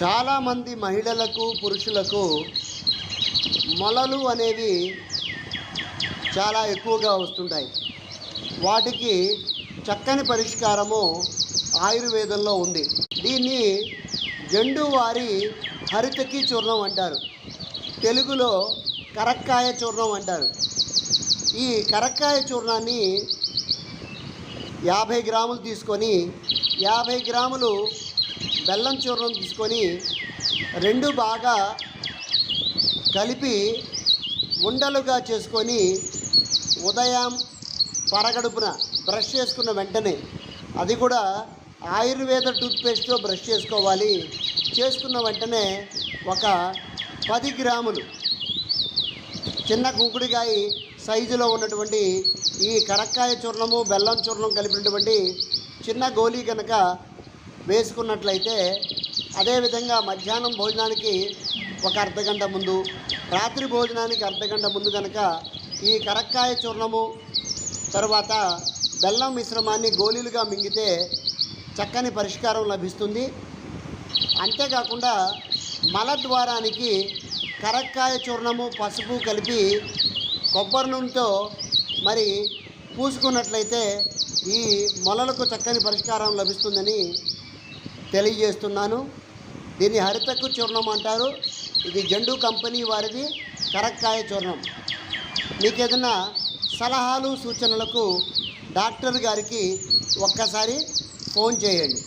చాలామంది మహిళలకు పురుషులకు మొలలు అనేవి చాలా ఎక్కువగా వస్తుంటాయి. వాటికి చక్కని పరిష్కారము ఆయుర్వేదంలో ఉంది. దీన్ని జండు వారి హరితకి చూర్ణం అంటారు. తెలుగులో కరక్కాయ చూర్ణం అంటారు. ఈ కరక్కాయ చూర్ణాన్ని యాభై గ్రాములు తీసుకొని యాభై గ్రాములు బెల్లం చూర్ణం తీసుకొని రెండు బాగా కలిపి ఉండలుగా చేసుకొని ఉదయం పరగడుపున బ్రష్ చేసుకున్న వెంటనే అది కూడా ఆయుర్వేద టూత్పేస్ట్తో బ్రష్ చేసుకోవాలి. చేసుకున్న వెంటనే ఒక పది గ్రాములు చిన్న కుంకుడికాయ సైజులో ఉన్నటువంటి ఈ కరక్కాయ చూర్ణము బెల్లం చూర్ణం కలిపినటువంటి చిన్న గోళీ కనుక వేసుకున్నట్లయితే అదేవిధంగా మధ్యాహ్నం భోజనానికి ఒక అర్ధగంట ముందు రాత్రి భోజనానికి అర్ధగంట ముందు కనుక ఈ కరక్కాయ చూర్ణము తర్వాత బెల్లం మిశ్రమాన్ని గోళీలుగా మింగితే చక్కని పరిష్కారం లభిస్తుంది. అంతేకాకుండా మలద్వారానికి కరక్కాయ చూర్ణము పసుపు కలిపి కొబ్బరి నూనెతో మరి పూసుకున్నట్లయితే ఈ మొలలకు చక్కని పరిష్కారం లభిస్తుందని తెలియజేస్తున్నాను. దీన్ని హరితకు చూర్ణం అంటారు. ఇది జండు కంపెనీ వారిది కరక్కాయ చూర్ణం. మీకు ఏదైనా సలహాలు సూచనలకు డాక్టర్ గారికి ఒక్కసారి ఫోన్ చేయండి.